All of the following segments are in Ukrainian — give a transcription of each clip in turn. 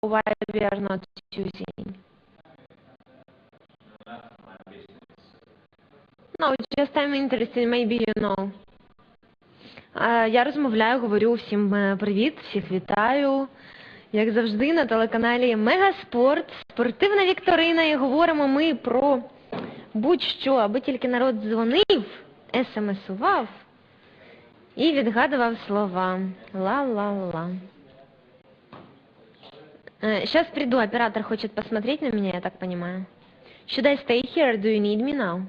why we are not choosing? No, just I'm interested, maybe you know. Я розмовляю, говорю всім е, привіт, всіх вітаю. Як завжди, на телеканалі Мегаспорт, спортивна вікторина, і говоримо ми про будь-що, аби тільки народ дзвонив, смсував і відгадував слова. Ла-ла-ла. Сейчас приду, оператор хочет посмотреть на меня, я так понимаю. Should I stay here? Do you need me now?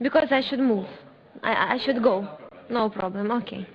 Because I should move. I, I should go. No problem. Okay.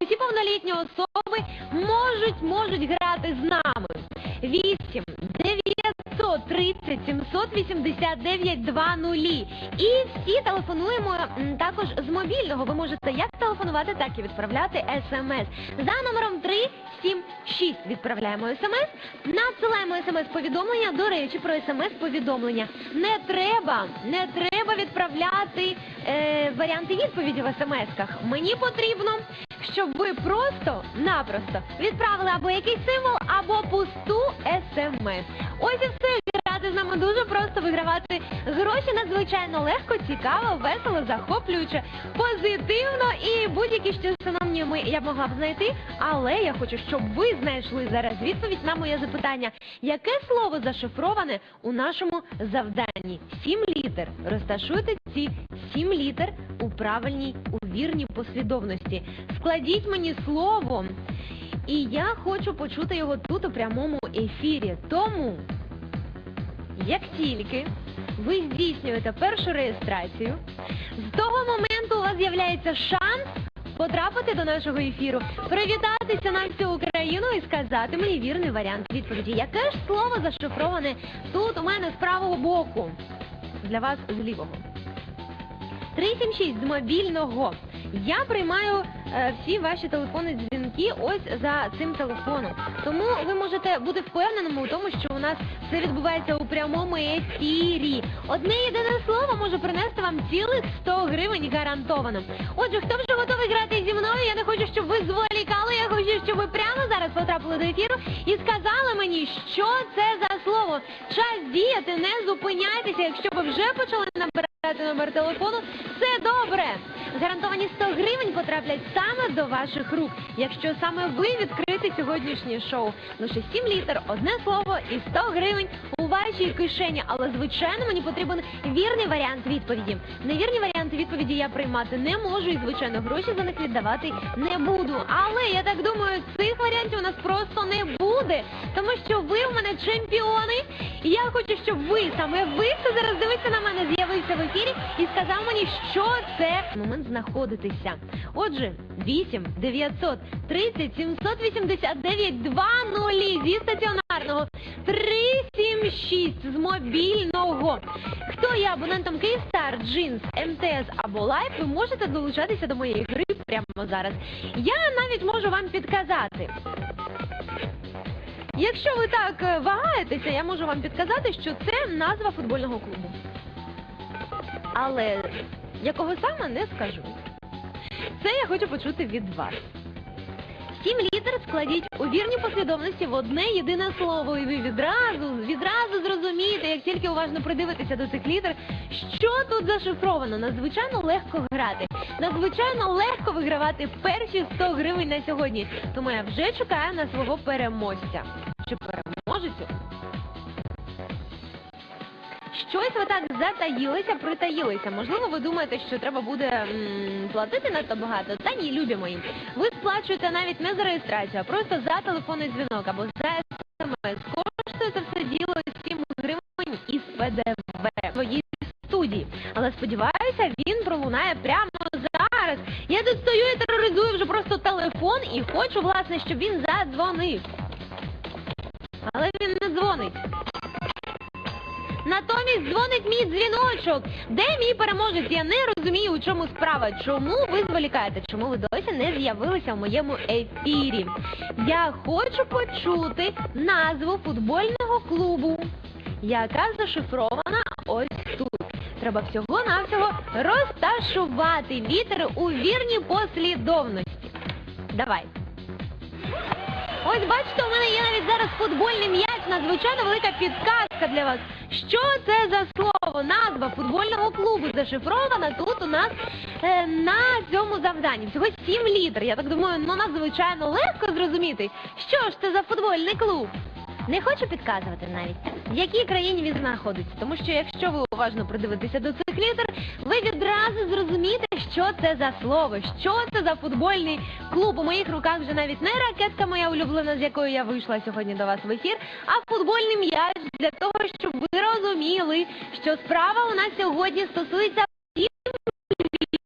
Усі повнолітні особи можуть можуть грати з нами. 8 930 789 20. І всі телефонуємо також з мобільного. Ви можете як телефонувати, так і відправляти смс. За номером 376 відправляємо смс, надсилаємо смс-повідомлення. До речі, про смс-повідомлення. Не треба, не треба відправляти е, варіанти відповіді в смс-ках. Мені потрібно щоб ви просто-напросто відправили або якийсь символ, або пусту смс. Ось і все. Грати з нами дуже просто вигравати гроші надзвичайно легко, цікаво, весело, захоплююче, позитивно і будь-які ще синоніми я б могла б знайти. Але я хочу, щоб ви знайшли зараз відповідь на моє запитання. Яке слово зашифроване у нашому завданні? Сім літер. Розташуйте ці сім літер у правильній, у вірній послідовності. Складіть мені слово. І я хочу почути його тут у прямому ефірі. Тому, як тільки ви здійснюєте першу реєстрацію, з того моменту у вас з'являється шанс потрапити до нашого ефіру, привітатися на всю Україну і сказати мені вірний варіант відповіді. Яке ж слово зашифроване тут у мене з правого боку? Для вас з лівого. 376 з мобільного. Я приймаю е, всі ваші телефонні дзвінки ось за цим телефоном. Тому ви можете бути впевненими у тому, що у нас все відбувається у прямому ефірі. Одне єдине слово може принести вам цілих 100 гривень гарантовано. Отже, хто вже готовий грати зі мною? Я не хочу, щоб ви зволікали. Я хочу, щоб ви прямо зараз потрапили до ефіру і сказали мені, що це за слово. Час діяти, не зупиняйтеся. Якщо ви вже почали набирати номер телефону, все добре. Гарантовані 100 гривень потраплять саме до ваших рук, якщо саме ви відкрите сьогоднішнє шоу. Лише 7 літер, одне слово і 100 гривень у вашій кишені. Але звичайно мені потрібен вірний варіант відповіді. Невірні варіанти відповіді я приймати не можу і звичайно гроші за них віддавати не буду. Але я так думаю, цих варіантів у нас просто не буде, тому що ви у мене чемпіони. І я хочу, щоб ви саме ви, хто зараз дивиться на мене, з'явився в ефірі і сказав мені, що це момент знаходитися. Отже, 8 900 30 789 2 нулі зі стаціонарного 376 з мобільного. Хто є абонентом Київстар, Джинс, МТС або Лайф, ви можете долучатися до моєї гри прямо зараз. Я навіть можу вам підказати. Якщо ви так е, вагаєтеся, я можу вам підказати, що це назва футбольного клубу. Але якого саме не скажу. Це я хочу почути від вас. Літер складіть у вірній послідовності в одне єдине слово, і ви відразу, відразу зрозумієте, як тільки уважно придивитися до цих літер, що тут зашифровано. Надзвичайно легко грати, надзвичайно легко вигравати перші 100 гривень на сьогодні. Тому я вже чекаю на свого переможця. Чи переможецю? Щось ви так затаїлися, притаїлися. Можливо, ви думаєте, що треба буде м, платити надто багато? Та ні, любі мої. Ви сплачуєте навіть не за реєстрацію, а просто за телефонний дзвінок або за смс. Коштує це все діло 7 гривень із ПДВ в своїй студії. Але сподіваюся, він пролунає прямо зараз. Я тут стою і тероризую вже просто телефон і хочу, власне, щоб він задзвонив. Але він не дзвонить. Натомість дзвонить мій дзвіночок. Де мій переможець? Я не розумію, у чому справа. Чому ви зволікаєте? Чому ви досі не з'явилися в моєму ефірі? Я хочу почути назву футбольного клубу, яка зашифрована ось тут. Треба всього-навсього розташувати літери у вірній послідовності. Давай. Ось бачите, у мене є навіть зараз футбольний м'яч, надзвичайно велика підказка для вас. Що це за слово? Назва футбольного клубу зашифрована тут у нас е, на цьому завданні. Всього сім літер. Я так думаю, ну надзвичайно легко зрозуміти, що ж це за футбольний клуб. Не хочу підказувати навіть, в якій країні він знаходиться, тому що якщо ви уважно придивитеся до цих літер, ви відразу зрозумієте, що це за слово, що це за футбольний клуб. У моїх руках вже навіть не ракетка моя улюблена, з якою я вийшла сьогодні до вас в ефір, а футбольний м'яч для того, щоб ви розуміли, що справа у нас сьогодні стосується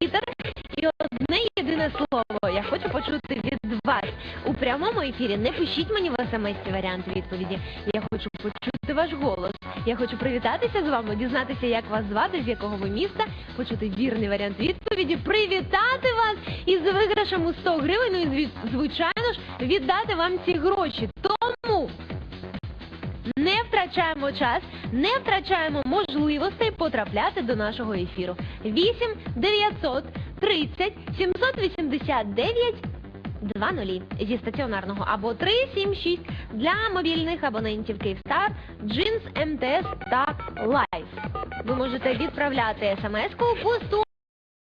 літер і одне єдине слово. Я хочу почути від вас у прямому ефірі. Не пишіть мені в смс варіант відповіді. Я хочу почути ваш голос. Я хочу привітатися з вами, дізнатися, як вас звати, з якого ви міста, почути вірний варіант відповіді, привітати вас із виграшем у 100 гривень. Ну і звичайно ж віддати вам ці гроші. Тому. Не втрачаємо час, не втрачаємо можливостей потрапляти до нашого ефіру. 8 900 30 789 20 зі стаціонарного або 376 для мобільних абонентів Київстар, Джинс, МТС та Лайф. Ви можете відправляти смс-ку по